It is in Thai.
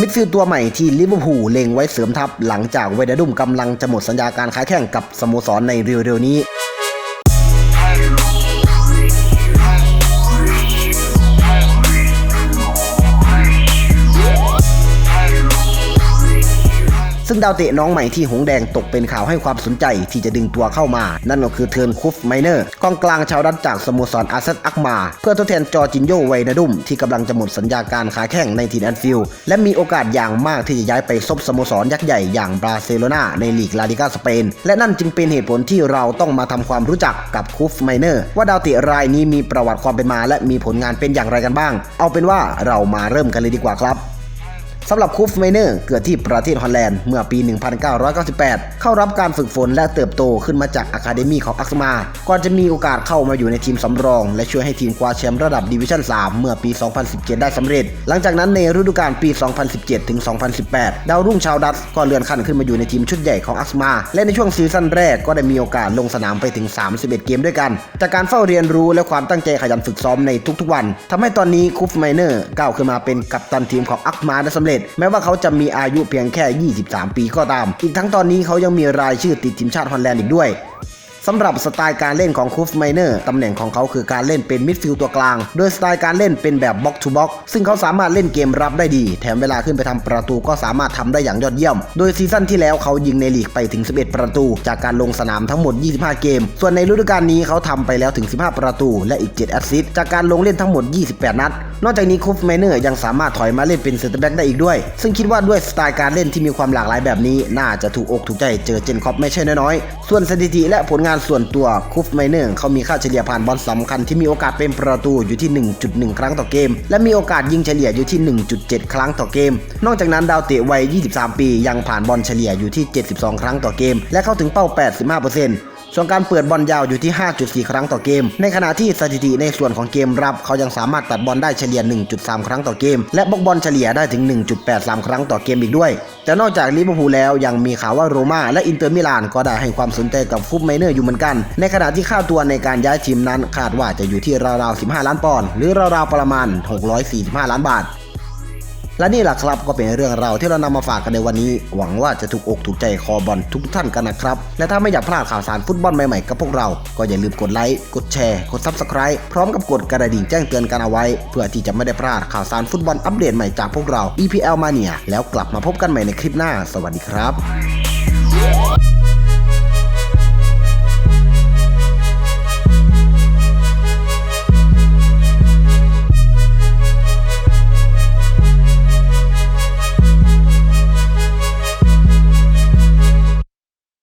มิดฟิลด์ตัวใหม่ที่ลิเวอร์พูลเล็งไว้เสริมทัพหลังจากเวเดดุมกำลังจะหมดสัญญาการค้าแข่งกับสโมสรในเร็วๆนี้ ซึ่งดาวเตะน้องใหม่ที่หงแดงตกเป็นข่าวให้ความสนใจที่จะดึงตัวเข้ามา นั่นก็คือเทิร์นคุฟไมเนอร์กองกลางชาวดัตช์จากสโมสรอาร์เซนอักมา เพื่อทดแทนจอจินโยไวนาดุมที่กำลังจะหมดสัญญาการค้าแข่งในทีมแอนฟิลด์และมีโอกาสอย่างมากที่จะย้ายไปซบสโมสรยักษ์ใหญ่อย่างบราเซโลนาในลีกลาลิกาสเปน และนั่นจึงเป็นเหตุผลที่เราต้องมาทำความรู้จักกับคุฟไมเนอร์ว่าดาวเตะรายนี้มีประวัติความเป็นมา และมีผลงานเป็นอย่างไรกันบ้าง เอาเป็นว่าเรามาเริ่มกันเลยดีกว่าครับ สำหรับคูฟไมเนอร์เกิดที่ประเทศฮอลแลนด์เมื่อปี 1998 เข้ารับการฝึกฝนและเติบโตขึ้นมาจากอะคาเดมีของอักมา ก่อนจะมีโอกาสเข้ามาอยู่ในทีมสำรอง และช่วยให้ทีมคว้าแชมป์ระดับดิวิชั่น 3 เมื่อปี 2017 ได้สำเร็จ หลังจากนั้นในฤดูกาลปี 2017 ถึง 2018 ดาวรุ่งชาวดัตช์ก็เลื่อนขั้นขึ้นมาอยู่ในทีมชุดใหญ่ของอักมา และในช่วงซีซั่นแรกก็ได้มีโอกาสลงสนามไปถึง 31 เกมด้วยกัน จากการเฝ้าเรียนรู้และความตั้งใจขยันฝึกซ้อมในทุกๆวันทำให้ตอนนี้คูฟไมเนอร์ก้าวขึ้นมาเป็นกัปตันทีมของอักมาได้สำเร็จแม้ว่าเขาจะมีอายุเพียงแค่ 23 ปีก็ตาม อีกทั้งตอนนี้เขายังมีรายชื่อติดทีมชาติฮอลแลนด์อีกด้วย สำหรับสไตล์การเล่นของคูฟไมเนอร์ตำแหน่งของเขาคือการเล่นเป็นมิดฟิลด์ตัวกลาง โดยสไตล์การเล่นเป็นแบบบ็อกทูบ็อกซึ่งเขาสามารถเล่นเกมรับได้ดี แถมเวลาขึ้นไปทำประตูก็สามารถทำได้อย่างยอดเยี่ยม โดยซีซั่นที่แล้วเขายิงในลีกไปถึง 11 ประตู จากการลงสนามทั้งหมด 25 เกม ส่วนในฤดูกาลนี้เขาทำไปแล้วถึง 15 ประตู และอีก 7 แอสซิสต์จากการลงเล่นทั้งหมด 28 นัด นอกจากนี้คูฟไมเนอร์ยังสามารถถอยมาเล่นเป็นเซนเตอร์แบ็กได้อีกด้วย ซึ่งคิดว่าด้วยสไตล์การเล่นที่มีความหลากหลายแบบนี้ น่าจะถูกอกถูกใจเจอเจนคอปไม่ใช่น้อยๆส่วนสถิติและผลงานส่วนตัวคูฟไมเนอร์เขามีค่าเฉลี่ยผ่านบอลสำคัญที่มีโอกาสเป็นประตูอยู่ที่ 1.1 ครั้งต่อเกม และมีโอกาสยิงเฉลี่ยอยู่ที่ 1.7 ครั้งต่อเกม นอกจากนั้นดาวเตะวัย 23 ปี ยังผ่านบอลเฉลี่ยอยู่ที่ 72 ครั้งต่อเกม และเข้าถึงเป้า 85% ส่วนการเปิดบอลยาวอยู่ที่ 5.4 ครั้งต่อเกม ในขณะที่สถิติในส่วนของเกมรับ เขายังสามารถตัดบอลได้เฉลี่ย 1.3 ครั้งต่อเกม และบล็อกบอลเฉลี่ยได้ถึง 1.83 ครั้งต่อเกมอีกด้วย แต่นอกจากลิเวอร์พูลแล้วยังมีข่าวว่าโรม่าและอินเตอร์มิลานก็ได้ให้ความสนใจกับฟุตไมเนอร์อยู่เหมือนกัน ในขณะที่ค่าตัวในการย้ายทีมนั้นคาดว่าจะอยู่ที่ราวๆ 15 ล้านปอนด์หรือราวๆ ประมาณ 645 ล้านบาท และนี่แหละครับก็เป็นเรื่องราวที่เรานำมาฝากกันในวันนี้ หวังว่าจะถูกอกถูกใจคอบอลทุกท่านกันนะครับ และถ้าไม่อยากพลาดข่าวสารฟุตบอลใหม่ๆกับพวกเรา ก็อย่าลืมกดไลค์ กดแชร์ กด Subscribe พร้อมกับกดกระดิ่งแจ้งเตือนกันเอาไว้ เพื่อที่จะไม่ได้พลาดข่าวสารฟุตบอลอัปเดตใหม่จากพวกเรา EPL Mania แล้วกลับมาพบกันใหม่ในคลิปหน้า สวัสดีครับ